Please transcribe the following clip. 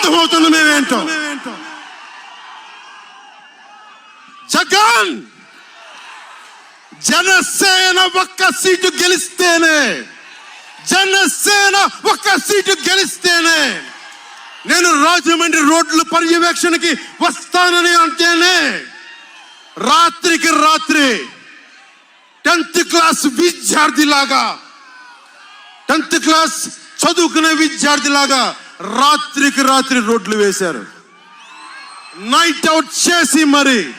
అర్థమవుతుంది మేమేంటో జగన్ జనసేన ఒక్క సీటు గెలిస్తేనే జనసేన ఒక్క సీటు గెలిస్తేనే నేను రాజమండ్రి రోడ్ల పర్యవేక్షణకి వస్తానని అంటేనే రాత్రికి రాత్రి టెన్త్ క్లాస్ విద్యార్థిలాగా టెన్త్ క్లాస్ చదువుకునే విద్యార్థిలాగా రాత్రికి రాత్రి రోడ్లు వేశారు. నైట్ అవుట్ చేసి మరి.